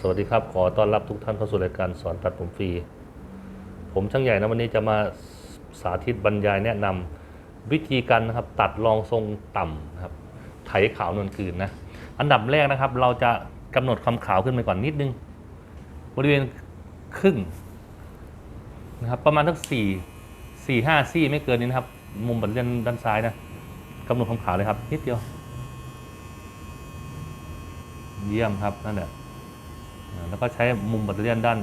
สวัสดีครับ ขอต้อนรับทุกท่านเข้าสู่รายการสอนตัดผมฟรี ผมช่างใหญ่นะวันนี้จะมาสาธิตบรรยายแนะนำวิธีการนะครับตัดรองทรงต่ำนะครับไถขาวนวลคืนนะ อันดับแรกนะครับ เราจะกำหนดความขาวขึ้นไปก่อนนิดนึง บริเวณครึ่งนะครับประมาณทั้งสี่สี่ห้าซี่ไม่เกินนี้นะครับ มุมบันเลนด้านซ้ายนะกำหนดความขาวเลยครับ นิดเดียว เยี่ยมครับนั่นแหละ แล้วก็ใช้มุมแบตเตอรี่ด้าน ด้าน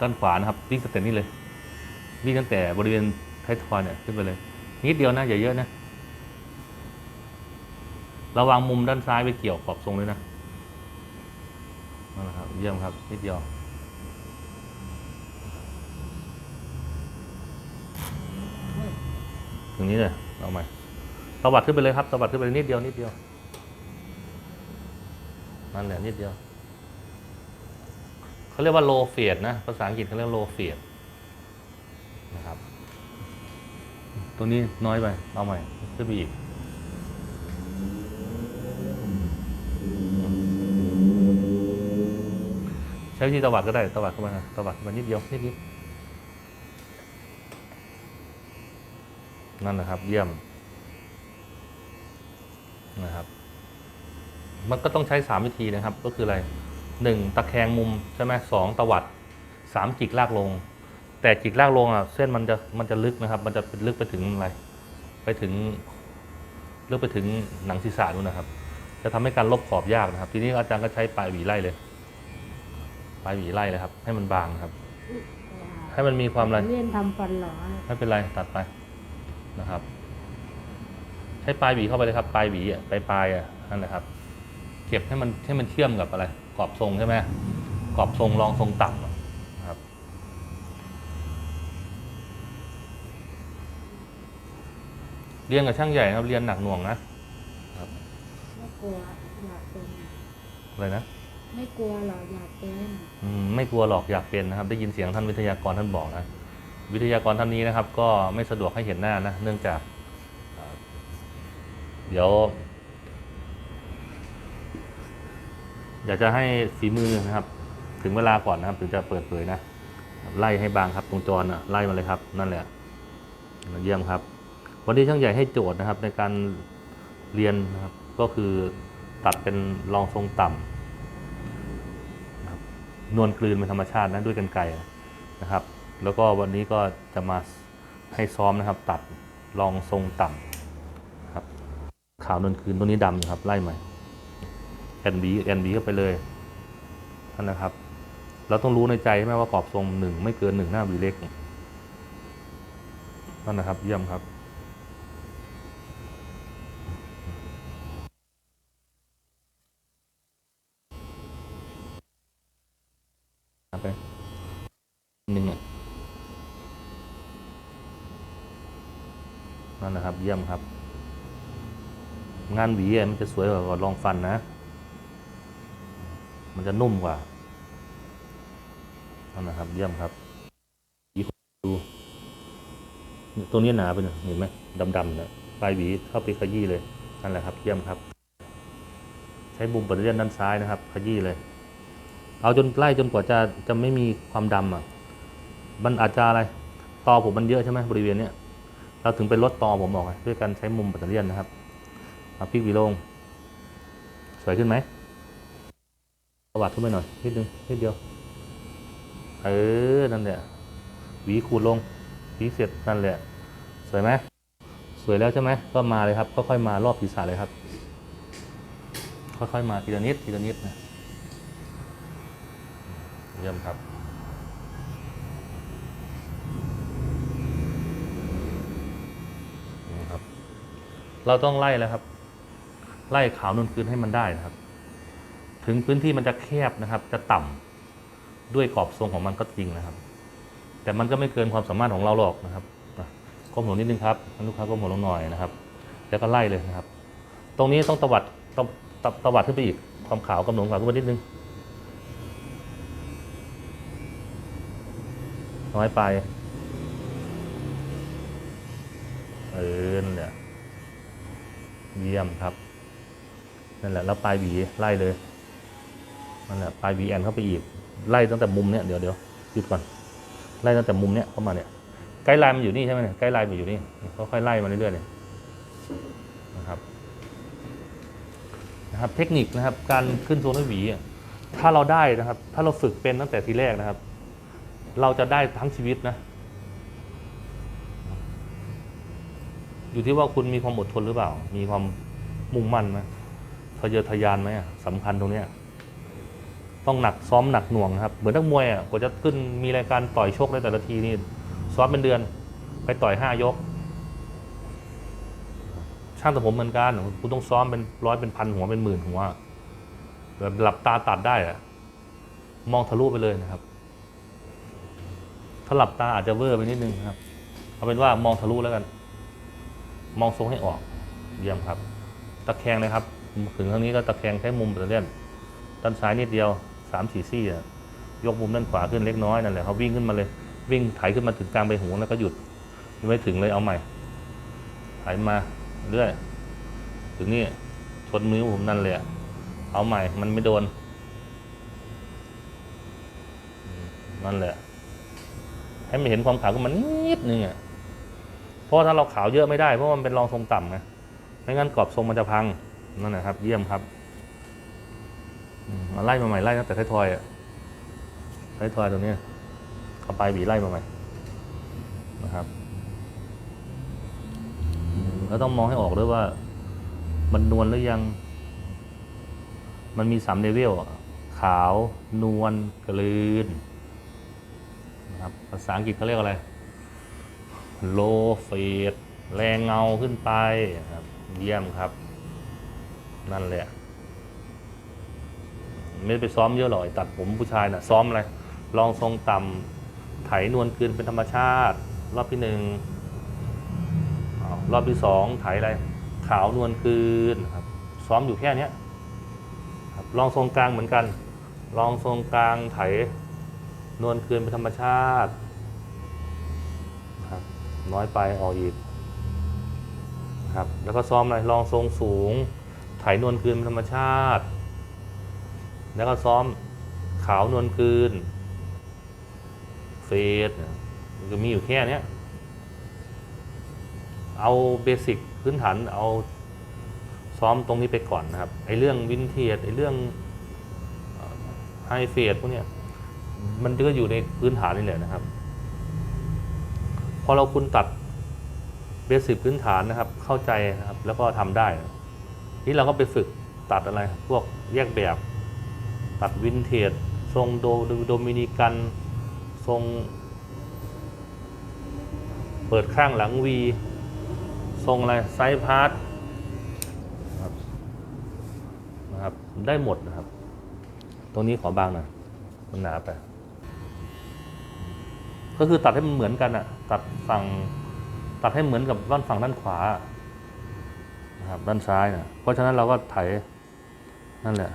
ด้านขวานะครับวิ่งสเต็ปนี้เลยวิ่งตั้งแต่บริเวณท้ายทอยเนี่ยขึ้นไปเลย นิดเดียวนะอย่าเยอะนะระวังมุมด้านซ้ายไปเกี่ยวขอบทรงเลยนะนั่นแหละครับเยี่ยมครับนิดเดียวตรงนี้เลยเอาใหม่ตวัดขึ้นไปเลยครับตวัดขึ้นไปนิดเดียวนิดเดียว นั่นแหละนิดเดียวเขาเรียกว่า low fade นะ ภาษาอังกฤษเขาเรียก low fade นะครับ ตัวนี้น้อยไป เอาใหม่ขึ้นไปอีกใช้วิธีตวัดก็ได้ตวัดเข้ามาตวัดเข้ามานิดเดียวนิดนิดนั่นนะครับ เยี่ยมนะครับ มันก็ต้องใช้ 3 วิธีนะครับ ก็คืออะไร 1. ตะแคงมุมใช่ไหมสองตวัด 3 จิกลากลง แต่จิกลากลงอะเส้นมันจะมันจะลึกนะครับ มันจะเป็นลึกไปถึงอะไร ไปถึงลึกไปถึงหนังศีรษะนู่นนะครับ จะทำให้การลบขอบยากนะครับ ทีนี้อาจารย์ก็ใช้ปลายหวีไล่เลยปลายหวีไล่เลยครับ ให้มันบางครับ ให้มันมีความอะไรเลี่ยนทำฟันหลอนะไม่เป็นไรตัดไปนะครับ ใช้ปลายหวีเข้าไปเลยครับ ปลายหวีอะปลายปลายอะนั่นแหละครับ เก็บให้มันให้มันเชื่อมกับอะไรกรอบทรงใช่ไหมกรอบทรงรองทรงต่ำอะนะครับเรียนกับช่างใหญ่นะครับเรียนหนักหน่วงนะไม่กลัวอยากเป็นอะไรนะไม่กลัวหรอกอยากเป็นอืมไม่กลัวหรอกอยากเป็นนะครับ ได้ยินเสียงท่านวิทยากรท่านบอกนะวิทยากรท่านนี้นะครับ ก็ไม่สะดวกให้เห็นหน้านะเนื่องจากเอ่อเดี๋ยว อยากจะให้ฝีมือนะครับ ถึงเวลาก่อนนะครับถึงจะเปิดเผยนะ ไล่ให้บางครับตรงจรนะไล่มาเลยครับ นั่นแหละเยี่ยมครับ วันนี้ช่างใหญ่ให้โจทย์นะครับ ในการเรียนนะครับ ก็คือตัดเป็นรองทรงต่ำนะนวลกลืนเป็นธรรมชาตินะด้วยกันไกรนะครับ แล้วก็วันนี้ก็จะมาให้ซ้อมนะครับ ตัดรองทรงต่ำครับขาวนวลกลืนตัวนี้ดำครับไล่ใหม่ แอนบีแอนบีก็ไปเลยท่านนะครับเราต้องรู้ในใจใช่ไหมว่ากรอบทรงหนึ่งไม่เกินหนึ่งหน้าวีเล็กนั่นนะครับ เยี่ยมครับไปหนึ่งนั่นนะครับ เยี่ยมครับ งานหวีมันจะสวยกว่าลองฟันนะ มันจะนุ่มกว่านั่นนะครับ เยี่ยมครับดูตรงนี้หนาไปหน่อยเห็นไหมดำๆเนี่ยปลายหวีเข้าไปขยี้เลยนั่นแหละครับ เยี่ยมครับ ใช้บุมปัตเตอร์ด้านซ้ายนะครับ ขยี้เลย เอาจนไล่จนกว่าจะจะไม่มีความดำอะ มันอาจจะอะไรตอผมมันเยอะใช่ไหมบริเวณเนี้ยเราถึงไปลดตอผมออกด้วยการใช้มุมปัตเตอรี่นนะครับมาพลิกวีลง สวยขึ้นไหม ประวัติขึ้นไปหน่อยนิดนึงนิดเดียว เออ นั่นแหละ หวีขูดลง หวีเสร็จนั่นแหละ สวยไหม สวยแล้วใช่ไหม ก็มาเลยครับก็ค่อยมารอบศีรษะเลยครับ ค่อยๆมาทีละนิดทีละนิดนะเยี่ยมครับนี่ครับเราต้องไล่แล้วครับ ไล่ขาวนวลคืนให้มันได้นะครับ ถึงพื้นที่มันจะแคบนะครับ จะต่ำด้วยกรอบทรงของมันก็จริงนะครับ แต่มันก็ไม่เกินความสามารถของเราหรอกนะครับก้มหัวนิดนึงครับลูกค้าก้มหัวลงหน่อยนะครับ แล้วก็ไล่เลยนะครับ ตรงนี้ต้องตวัดตวตวตวัดขึ้นไปอีกความขาวกำหนดขาวขึ้นไปนิดนึงน้อยไปเออเนั่นแหละเยี่ยมครับ นั่นแหละแล้วปลายหวีไล่เลย นั่นแหละปลายหวีแอนเข้าไปอีก ไล่ตั้งแต่มุมเนี้ยเดี๋ยวเดี๋ยวหยุดก่อนไล่ตั้งแต่มุมเนี้ยเข้ามาเนี่ยไกด์ไลน์มันอยู่นี่ใช่ไหมเนี่ยไกด์ไลน์มันอยู่นี่ค่อยๆไล่มาเรื่อยๆเนี่ยนะครับนะครับเทคนิคนะครับการขึ้นทรงด้วยหวีถ้าเราได้นะครับ ถ้าเราฝึกเป็นตั้งแต่ทีแรกนะครับ เราจะได้ทั้งชีวิตนะ อยู่ที่ว่าคุณมีความอดทนหรือเปล่า มีความมุ่งมั่นไหมทะเยอทะยานไหมสำคัญตรงเนี้ย ต้องหนักซ้อมหนักหน่วงนะครับ เหมือนนักมวยอะกว่าจะขึ้นมีรายการต่อยชกได้แต่ละทีนี่ซ้อมเป็นเดือน ไปต่อยห้ายก ช่างแต่ผมเหมือนกันคุณต้องซ้อมเป็นร้อยเป็นพันหัวเป็นหมื่นหัวแบบหลับตาตัดได้อะมองทะลุไปเลยนะครับ ถ้าหลับตาอาจจะเวอร์ไปนิดนึงครับ เอาเป็นว่ามองทะลุแล้วกัน มองทรงให้ออก เยี่ยมครับ ตะแคงเลยครับ ถึงครั้งนี้ก็ตะแคงใช้มุมแบตเตอรี่ยนด้านซ้ายนิดเดียว สามสี่ซี่อะยกมุมด้านขวาขึ้นเล็กน้อยนั่นแหละเขาวิ่งขึ้นมาเลยวิ่งไถขึ้นมาถึงกลางใบหูแล้วก็หยุดยังไม่ถึงเลยเอาใหม่ไถมาเรื่อยถึงนี่ชนมือผมนั่นเลยเอาใหม่มันไม่โดน นั่นแหละ ให้มันเห็นความขาวขึ้นมานิดนึงอะเพราะถ้าเราขาวเยอะไม่ได้เพราะมันเป็นรองทรงต่ำไงไม่งั้นกรอบทรงมันจะพังนั่นแหละครับ เยี่ยมครับ มาไล่มาใหม่ไล่ตั้งแต่ท้ายทอยอะท้ายทอยตรงนี้เอาปลายหวีไล่มาใหม่นะครับแล้วต้องมองให้ออกด้วยว่ามันนวลหรือยัง มันมีสามเลเวลขาว นวลกลืนนะครับภาษาอังกฤษเขาเรียกอะไร โลเฟดแรงเงาขึ้นไปนะครับ เยี่ยมครับ นั่นแหละ ไม่ได้ไปซ้อมเยอะหรอกตัดผมผู้ชายนะ่ะซ้อมอะไรลองทรงต่ำไถนวลคืนเป็นธรรมชาติ รอบที่หนึ่งรอบที่สองไถอะไรขาวนวลคืนครับซ้อมอยู่แค่เนี้ยครับลองทรงกลางเหมือนกัน ลองทรงกลางไถนวลคืนเป็นธรรมชาติครับน้อยไปออกอีกครับแล้วก็ซ้อมอะไรลองทรงสูงไถนวลคืนเป็นธรรมชาติ แล้วก็ซ้อมขาวนวลคืน เฟสก็มีอยู่แค่เนี้ยเอาเบสิกพื้นฐานเอาซ้อมตรงนี้ไปก่อนนะครับไอ้เรื่องวินเทียดไอ้เรื่องไฮเฟดพวกเนี้ยมันก็อยู่ในพื้นฐานนี่แหละนะครับ พอเราคุณตัดเบสิกพื้นฐานนะครับ เข้าใจนะครับ แล้วก็ทำได้ นี่เราก็ไปฝึกตัดอะไร พวกแยกแบบ ตัดวินเทจทรงโดโดมินิกัน ทรง เปิดข้างหลังวี ทรงอะไรไซส์พาร์ทนะครับนะครับ ได้หมดนะครับ ตรงนี้ขอบางหน่อยมันหนาไป ก็คือตัดให้มันเหมือนกันอะตัดฝั่งตัดให้เหมือนกับด้านฝั่งด้านขวานะครับด้านซ้ายนะเพราะฉะนั้นเราก็ไถนั่นแหละ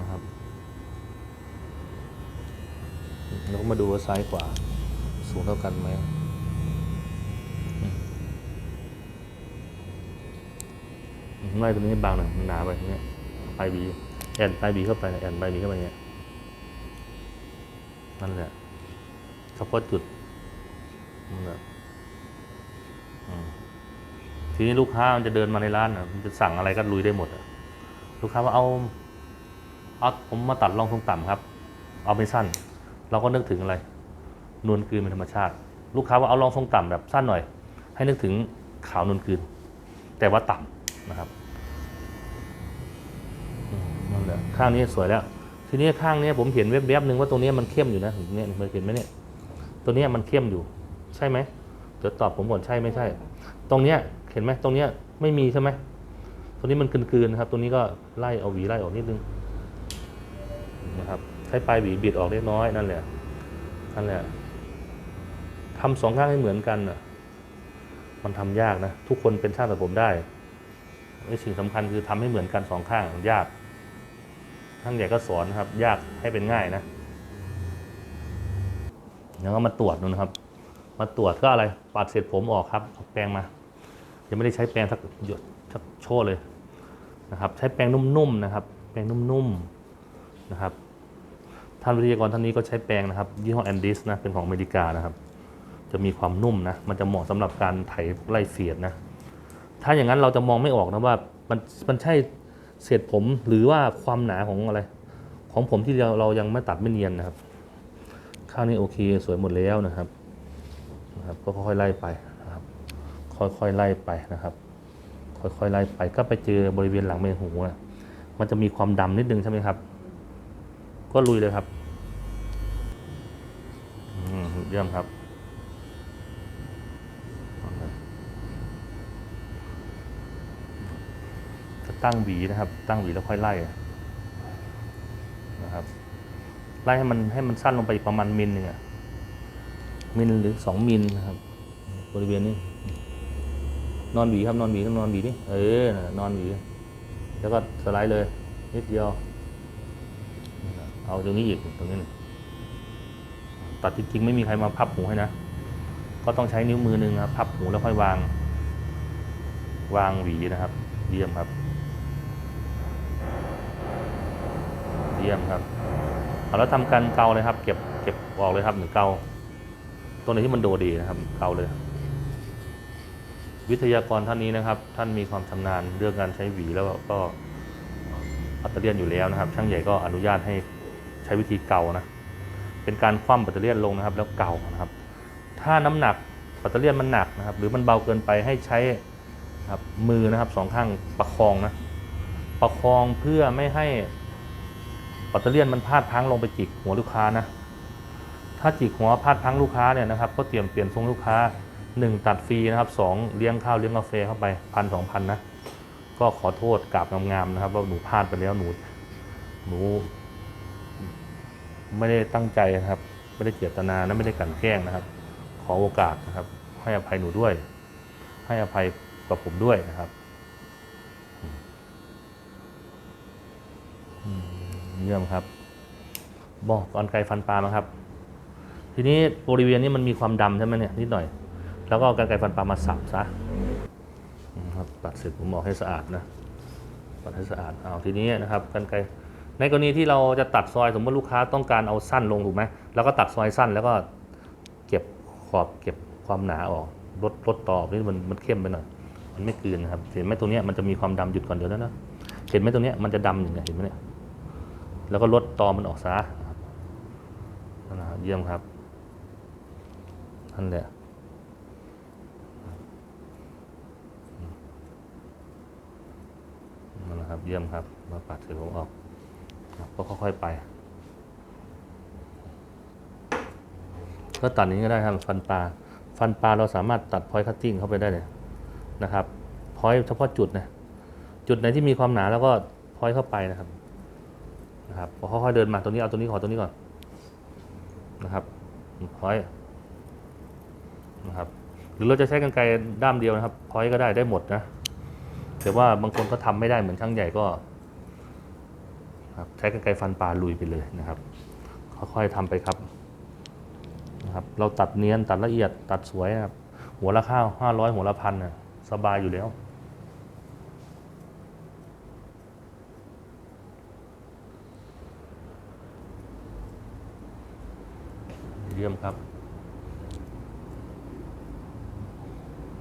นะครับแล้วก็ มาดูว่าซ้ายขวา สูงเท่ากันไหมอืมอืมไล่ตรงนี้ให้บางหน่อยมันหนาไปตรงเนี้ยปลายบีแอนปลายบีเข้าไปนะแอนปลายบีเข้าไปอย่างเงี้ยนั่นแหละเฉพาะจุดนั่นแหละทีนี้ลูกค้ามันจะเดินมาในร้านอะมันจะสั่งอะไรก็ลุยได้หมดอะลูกค้าว่าเอาเอาผมมาตัดรองทรงต่ำครับ เอาไม่สั้น เราก็นึกถึงอะไร นวลกลืนเป็นธรรมชาติ ลูกค้าว่าเอารองทรงต่ำแบบสั้นหน่อย ให้นึกถึงขาวนวลกลืน แต่ว่าต่ำนะครับนั่นแหละข้างนี้สวยแล้ว ทีนี้ข้างนี้ผมเห็นแวบๆหนึ่งว่าตรงนี้มันเข้มอยู่นะเนี่ยมันเห็นไหมเนี่ยตัวนี้มันเข้มอยู่ ใช่ไหมเดี๋ยวตอบผมก่อนใช่ไม่ใช่ ตรงเนี้ยเห็นไหมตรงเนี้ยไม่มีใช่ไหมตัวนี้มันกลืนๆนะครับ ตัวนี้ก็ไล่เอาหวีไล่ออกนิดนึง ใช้ปลายหวีบิดออกเล็กน้อยนั่นแหละนั่นแหละทำสองข้างให้เหมือนกันน่ะ มันทำยากนะ ทุกคนเป็นช่างตัดผมได้ไอ้สิ่งสำคัญคือทำให้เหมือนกันสองข้างยากท่านใหญ่ก็สอนนะครับ ยากให้เป็นง่ายนะแล้วก็มาตรวจดูนะครับ มาตรวจก็อะไรปัดเศษผมออกครับเอาแปรงมายังไม่ได้ใช้แปรงสักหยดสักโชว์เลยนะครับ ใช้แปรงนุ่มๆนะครับ แปรงนุ่มๆนะครับ ท่านวิทยากรท่านนี้ก็ใช้แปรงนะครับ ยี่ห้อแอนดิสนะเป็นของอเมริกานะครับ จะมีความนุ่มนะ มันจะเหมาะสำหรับการไถไล่เสียดนะ ถ้าอย่างนั้นเราจะมองไม่ออกนะว่ามันมันใช่เศษผมหรือว่าความหนาของอะไร ของผมที่เราเรายังไม่ตัดไม่เนียนนะครับ ข้างนี้โอเคสวยหมดแล้วนะครับนะครับ ก็ค่อยๆไล่ไปนะครับ ค่อยๆไล่ไปนะครับ ค่อยๆไล่ไปก็ไปเจอบริเวณหลังเมนหูนะมันจะมีความดำนิดนึงใช่ไหมครับ ก็ลุยเลยครับอืมเยี่ยมครับ ตั้งหวีนะครับ ตั้งหวีแล้วค่อยไล่นะครับ ไล่ให้มันให้มันสั้นลงไปประมาณมิลหนึ่งอะมิลหรือสองมิลนะครับ บริเวณนี้ นอนหวีครับนอนหวีต้องนอนหวีนี่เออนั่นอนหวี แล้วก็สไลด์เลยนิดเดียว เอาตรงนี้อีกตรงนี้หนึ่งตัดจริงๆไม่มีใครมาพับหูให้นะ ก็ต้องใช้นิ้วมือหนึ่งครับพับหูแล้วค่อยวาง วางหวีนะครับ เยี่ยมครับ เยี่ยมครับเอาแล้วทำการเกาเลยครับ เก็บเก็บออกเลยครับหรือเกาตรงไหนที่มันโดดีนะครับ เกาเลย วิทยากรท่านนี้นะครับ ท่านมีความชำนาญเรื่องการใช้หวีแล้วก็ปัตเตเลียนอยู่แล้วนะครับ ช่างใหญ่ก็อนุญาตให้ ใช้วิธีเก่านะ เป็นการคว่ำปัตเตอร์เลียนลงนะครับ แล้วเก่านะครับ ถ้าน้ำหนักปัตเตอร์เลียนมันหนักนะครับ หรือมันเบาเกินไปให้ใช้ครับมือนะครับสองข้างประคองนะประคองเพื่อไม่ให้ปัตเตอร์เลียนมันพาดพังลงไปจิกหัวลูกค้านะ ถ้าจิกหัวพาดพังลูกค้าเนี่ยนะครับก็เตรียมเปลี่ยนทรงลูกค้า 1 ตัดฟรีนะครับสองเลี้ยงข้าวเลี้ยงกาแฟเข้าไปพันสองพันนะก็ขอโทษกราบงามๆนะครับ ว่าหนูพลาดไปแล้วหนูหนู ไม่ได้ตั้งใจนะครับ ไม่ได้เจตนานะไม่ได้กลันแกล้งนะครับ ขอโอกาสนะครับ ให้อภัยหนูด้วย ให้อภัยกับผมด้วยนะครับเยี่ยมครับบอกกอนไกรฟันปลามาครับ ทีนี้บริเวณนี้มันมีความดำใช่ไหมเนี่ยนิดหน่อย แล้วก็เอากรรไกรฟันปลามาสับซะครับตัดเสร็จผมบอกให้สะอาดนะตัดให้สะอาดเอาทีนี้นะครับกรรไกร ในกรณีที่เราจะตัดซอยสมมติลูกค้าต้องการเอาสั้นลงถูกไหมเราก็ตัดซอยสั้นแล้วก็เก็บขอบเก็บความหนาออกลดลดต่อนี่มันมันเข้มไปหน่อยมันไม่กลืนนะครับเห็นไหมตรงเนี้ยมันจะมีความดำหยุดก่อนเดี๋ยวนะนะเห็นไหมตรงเนี้ยมันจะดำอย่างเงี้ยเห็นไหมเนี่ยแล้วก็ลดตอมันออกซะนะครับเยี่ยมครับนั่นแหละนั่นแหละครับเยี่ยมครับมาปัดเสร็จผมออก ก็ค่อยๆไป ก็ตัดนี้ก็ได้ครับฟันปลา ฟันปลาเราสามารถตัดพอยคัตติ้งเข้าไปได้เลยนะครับพอยเฉพาะจุดนะจุดไหนที่มีความหนาแล้วก็พอยเข้าไปนะครับนะครับพอค่อยๆเดินมาตรงนี้เอาตรงนี้ขอตรงนี้ก่อนนะครับพอยนะครับหรือเราจะใช้กรรไกรด้ามเดียวนะครับพอยก็ได้ได้หมดนะแต่ว่าบางคนก็ทำไม่ได้เหมือนช่างใหญ่ก็ ครับใช้กรรไกรฟันปลาลุยไปเลยนะครับ ค่อยๆทำไปครับนะครับ เราตัดเนียนตัดละเอียดตัดสวยนะครับ หัวละข้าวห้าร้อยหัวละพันนะสบายอยู่แล้วเยี่ยมครับ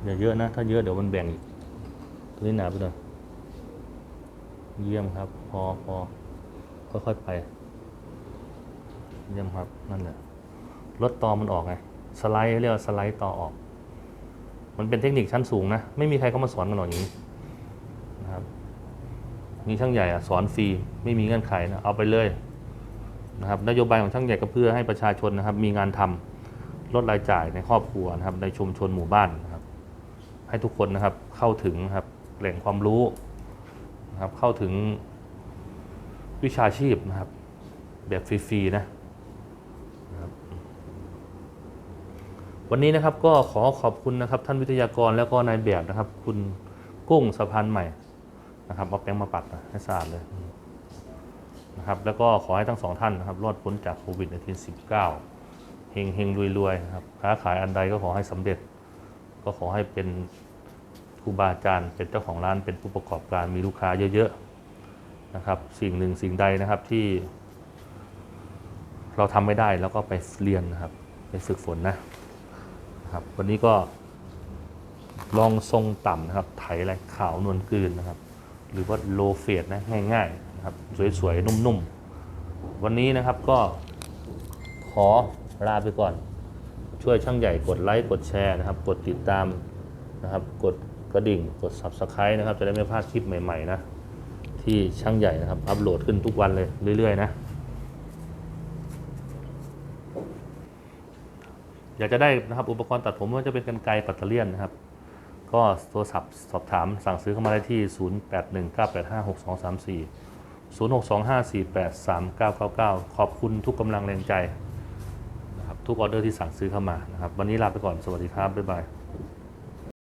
อย่าเยอะนะ ถ้าเยอะเดี๋ยวมันแบ่งอีกตัวนี้หนาไปหน่อยเยี่ยมครับ พอพอ ค่อยๆไปเยี่ยมครับนั่นแหละลดตอมันออกไงสไลด์เรียกว่าสไลด์ตอออก มันเป็นเทคนิคชั้นสูงนะ ไม่มีใครเข้ามาสอนกันหรอกอย่างนี้นะครับนี่ช่างใหญ่อะสอนฟรีไม่มีเงื่อนไขนะเอาไปเลยนะครับนโยบายของช่างใหญ่ก็เพื่อให้ประชาชนนะครับ มีงานทำลดรายจ่ายในครอบครัวนะครับ ในชุมชนหมู่บ้านนะครับ ให้ทุกคนนะครับเข้าถึงนะครับแหล่งความรู้นะครับเข้าถึง วิชาชีพนะครับ แบบฟรีๆนะครับวันนี้นะครับก็ขอขอบคุณนะครับท่านวิทยากรแล้วก็นายแบบนะครับ คุณกุ้งสะพานใหม่นะครับเอาแป้งมาปัดนะให้สะอาดเลยนะครับ แล้วก็ขอให้ทั้งสองท่านนะครับ รอดพ้นจากโควิด -19 เฮงเฮงรวยรวยๆนะครับค้าขายอันใดก็ขอให้สำเร็จ ก็ขอให้เป็นครูบาอาจารย์เป็นเจ้าของร้านเป็นผู้ประกอบการมีลูกค้าเยอะ ๆ นะครับสิ่งหนึ่งสิ่งใดนะครับที่ เราทำไม่ได้แล้วก็ไปเรียนนะครับ ไปฝึกฝนนะนะครับ วันนี้ก็ลองทรงต่ำนะครับ ไถอะไรขาวนวลกลืนนะครับ หรือว่าโลเฟดนะง่ายๆนะครับ สวยๆ นุ่มๆ วันนี้นะครับก็ขอลาไปก่อน ช่วยช่างใหญ่กดไลค์ กดแชร์นะครับ กดติดตามนะครับ กดกระดิ่ง กด Subscribe นะครับ จะได้ไม่พลาดคลิปใหม่ ๆ นะ ที่ช่างใหญ่นะครับ อัปโหลดขึ้นทุกวันเลยเรื่อย ๆ นะ อยากจะได้นะครับอุปกรณ์ตัดผมว่าจะเป็นกันไกรปัตเตอร์เลียนนะครับ ก็โทรศัพท์สอบถามสั่งซื้อเข้ามาได้ที่ 0819856234 0625483999 ขอบคุณทุกกำลังแรงใจนะครับทุกออเดอร์ที่สั่งซื้อเข้ามานะครับ วันนี้ลาไปก่อนสวัสดีครับ บ๊ายบาย